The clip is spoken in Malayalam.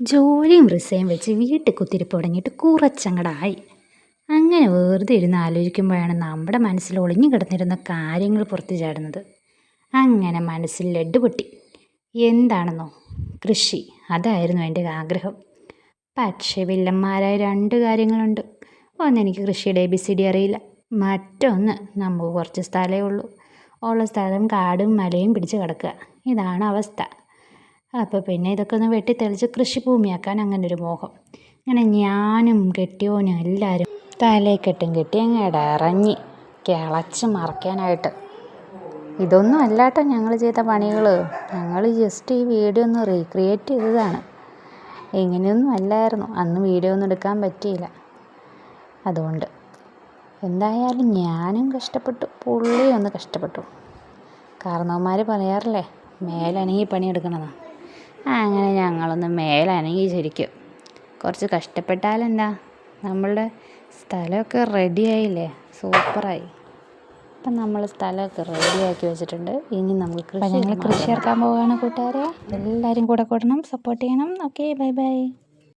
ജോലിയും റിസയും വെച്ച് വീട്ടിൽ കുത്തിരിപ്പ് തുടങ്ങിയിട്ട് കുറച്ചങ്ങടായി. അങ്ങനെ വെറുതെ ഇരുന്ന് ആലോചിക്കുമ്പോഴാണ് നമ്മുടെ മനസ്സിൽ ഒളിഞ്ഞു കിടന്നിരുന്ന കാര്യങ്ങൾ പുറത്തു ചാടുന്നത്. അങ്ങനെ മനസ്സിൽ ലഡ്ഡു പൊട്ടി. എന്താണെന്നോ? കൃഷി. അതായിരുന്നു എന്റെ ആഗ്രഹം. പക്ഷേ വില്ലന്മാരായ രണ്ട് കാര്യങ്ങളുണ്ട്. ഒന്ന് എനിക്ക് കൃഷിയുടെ എ ബി സി ഡി അറിയില്ല. മറ്റൊന്ന് നമുക്ക് കുറച്ച് സ്ഥലമേ ഉള്ളൂ. ഉള്ള സ്ഥലം കാടും മലയും പിടിച്ച് കിടക്കുക. ഇതാണ് അവസ്ഥ. അപ്പോൾ പിന്നെ ഇതൊക്കെ ഒന്ന് വെട്ടിത്തെളിച്ച് കൃഷിഭൂമിയാക്കാൻ അങ്ങനെ ഒരു മോഹം. അങ്ങനെ ഞാനും കെട്ടിയോനും എല്ലാവരും തലേക്കെട്ടും കെട്ടി അങ്ങ് ഇറങ്ങി കിളച്ച് മറക്കാനായിട്ട്. ഇതൊന്നും അല്ലാട്ടോ ഞങ്ങൾ ചെയ്ത പണികൾ ഞങ്ങൾ ജസ്റ്റ് ഈ വീഡിയോ ഒന്ന് റീക്രിയേറ്റ് ചെയ്തതാണ്. ഇങ്ങനെയൊന്നും അല്ലായിരുന്നു. അന്ന് വീഡിയോ ഒന്നും എടുക്കാൻ പറ്റിയില്ല. അതുകൊണ്ട് എന്തായാലും ഞാനും കഷ്ടപ്പെട്ടു. പുള്ളിയൊന്ന് കഷ്ടപ്പെട്ടു. കാരണവന്മാർ പറയാറില്ലേ മേലനങ്ങി പണിയെടുക്കണമെന്ന് അങ്ങനെ ഞങ്ങളൊന്ന് മേലനങ്ങി ശരിക്കും. കുറച്ച് കഷ്ടപ്പെട്ടാലെന്താ? നമ്മളുടെ സ്ഥലമൊക്കെ റെഡിയായില്ലേ സൂപ്പറായി. അപ്പം നമ്മൾ സ്ഥലമൊക്കെ റെഡിയാക്കി വെച്ചിട്ടുണ്ട്. ഇനി നമുക്ക് കൃഷി ഞങ്ങൾ കൃഷി ഇറക്കാൻ പോവുകയാണ് കൂട്ടുകാരെ. എല്ലാവരും കൂടെ കൂടണം സപ്പോർട്ട് ചെയ്യണം. Okay bye bye